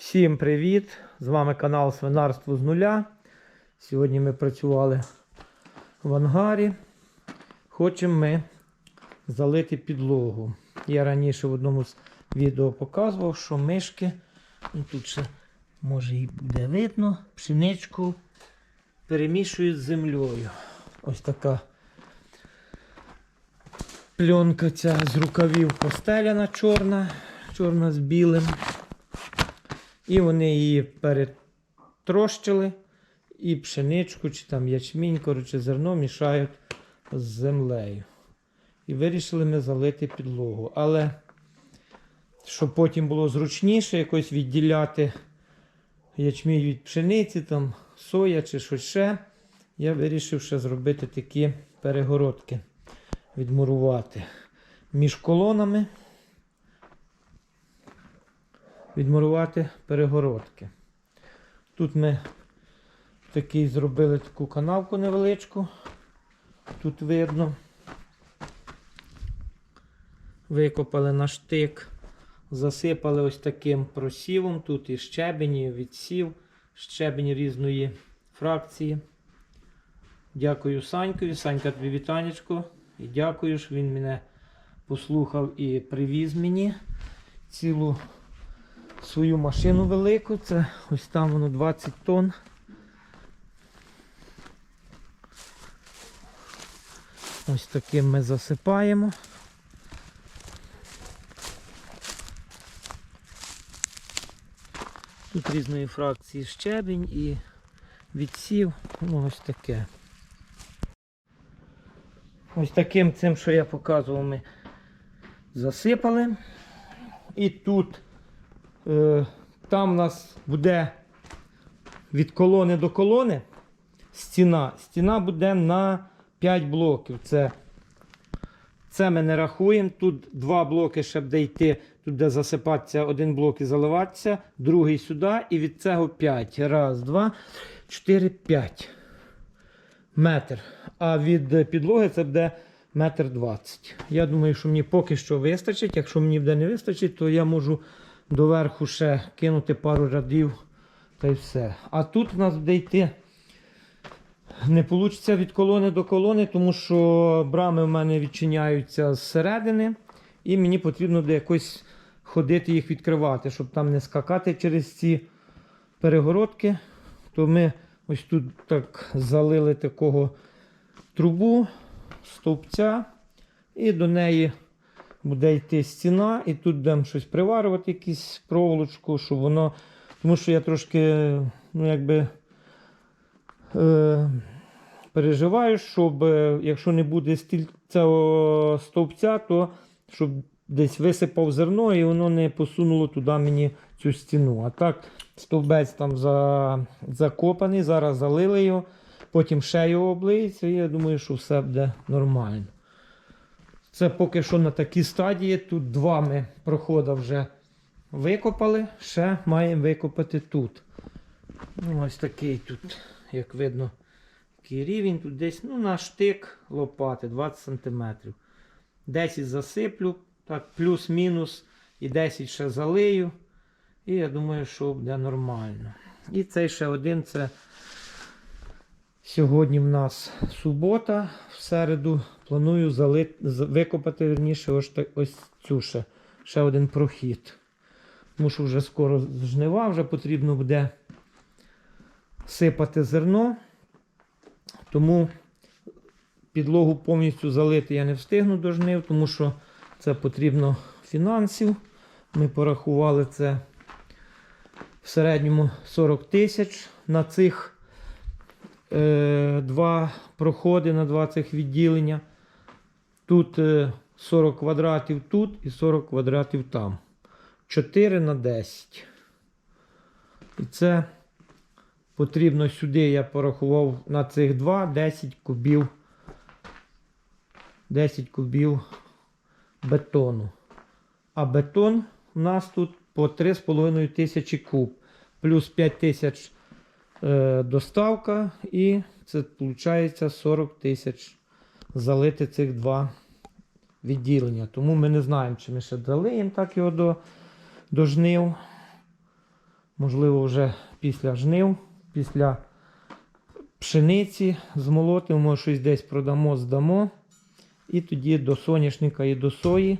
Всім привіт! З вами канал Свинарство з нуля. Сьогодні ми працювали в ангарі. Хочемо ми залити підлогу. Я раніше в одному з відео показував, що мишки, ну тут ще може і буде видно, пшеничку перемішують з землею. Ось така пленка ця з рукавів постеляна чорна, чорна з білим. І вони її перетрощили, і пшеничку, чи там ячмінь, коротше, зерно мішають з землею. І вирішили ми залити підлогу. Але щоб потім було зручніше якось відділяти ячмінь від пшениці, там соя чи щось ще, я вирішив ще зробити такі перегородки, відмурувати між колонами відмурувати перегородки. Тут ми такий зробили таку канавку невеличку. Тут видно. Викопали на штик, засипали ось таким просівом. Тут і щебень, і відсів, щебень різної фракції. Дякую Санькові. Санька тобі вітанечко. І дякую, що він мене послухав і привіз мені цілу свою машину велику. Це ось там воно 20 тонн. Ось таким ми засипаємо. Тут різної фракції щебінь і відсів. Ну ось таке. Ось таким цим, що я показував, ми засипали. І тут Там у нас буде від колони до колони стіна. Стіна буде на 5 блоків. Це це ми не рахуємо. Тут два блоки ще буде йти, тут буде засипатися один блок і заливатися, другий сюди, і від цього 5. Раз, два, чотири, п'ять. Метр. А від підлоги це буде метр двадцять. Я думаю, що мені поки що вистачить. Якщо мені буде не вистачить, то я можу доверху ще кинути пару рядів та й все. А тут в нас буде йти не вийде від колони до колони, тому що брами в мене відчиняються зсередини, і мені потрібно буде якось ходити їх відкривати, щоб там не скакати через ці перегородки. То ми ось тут так залили такого трубу, стовпця, і до неї буде йти стіна, і тут будемо щось приварювати, якусь проволочку, щоб воно. Тому що я трошки, ну якби. Е, Переживаю, щоб е, якщо не буде цього стовпця, то щоб десь висипав зерно і воно не посунуло туди мені цю стіну. А так, стовбець там за, закопаний, зараз залили його, потім ще його облиється, і я думаю, що все буде нормально. Це поки що на такій стадії. Тут два ми проходи вже викопали, ще маємо викопати тут. Ну, Ось такий тут, як видно, такий рівень. Тут десь ну, на штик лопати 20 см. 10 засиплю, так, плюс-мінус, і 10 ще залию. І я думаю, що буде нормально. І цей ще один це сьогодні в нас субота, в середу Планую залит, викопати верніше ось, ось цю ще, ще один прохід. Тому що вже скоро жнива, вже потрібно буде сипати зерно. Тому підлогу повністю залити я не встигну до жнив, тому що це потрібно фінансів. Ми порахували це в середньому 40 тисяч на цих е, два проходи, на два цих відділення. Тут 40 е, квадратів тут і 40 квадратів там. 4 на 10. І це потрібно сюди, я порахував на цих два 10 кубів. 10 кубів бетону. А бетон у нас тут по 3,5 тисячі куб. Плюс 5 тисяч е, доставка. І це виходить 40 тисяч залити цих два відділення. Тому ми не знаємо, чи ми ще дали їм так його до, до жнив. Можливо, вже після жнив, після пшениці змолотимо, щось десь продамо, здамо. І тоді до соняшника і до сої.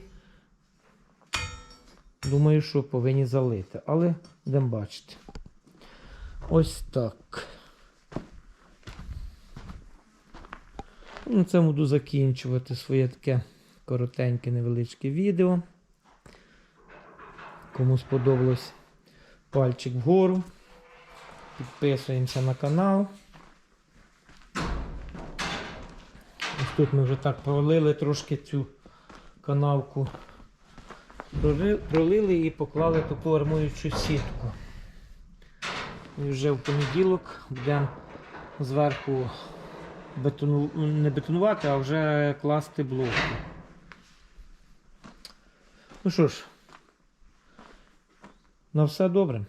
Думаю, що повинні залити. Але будемо бачити. Ось так. На цьому буду закінчувати своє таке коротеньке невеличке відео. Кому сподобалось пальчик вгору. Підписуємося на канал. Ось тут ми вже так пролили трошки цю канавку. Пролили і поклали таку армуючу сітку. І вже в понеділок будемо зверху бетону... не бетонувати, а вже класти блоки. Ну що ж, на все добре.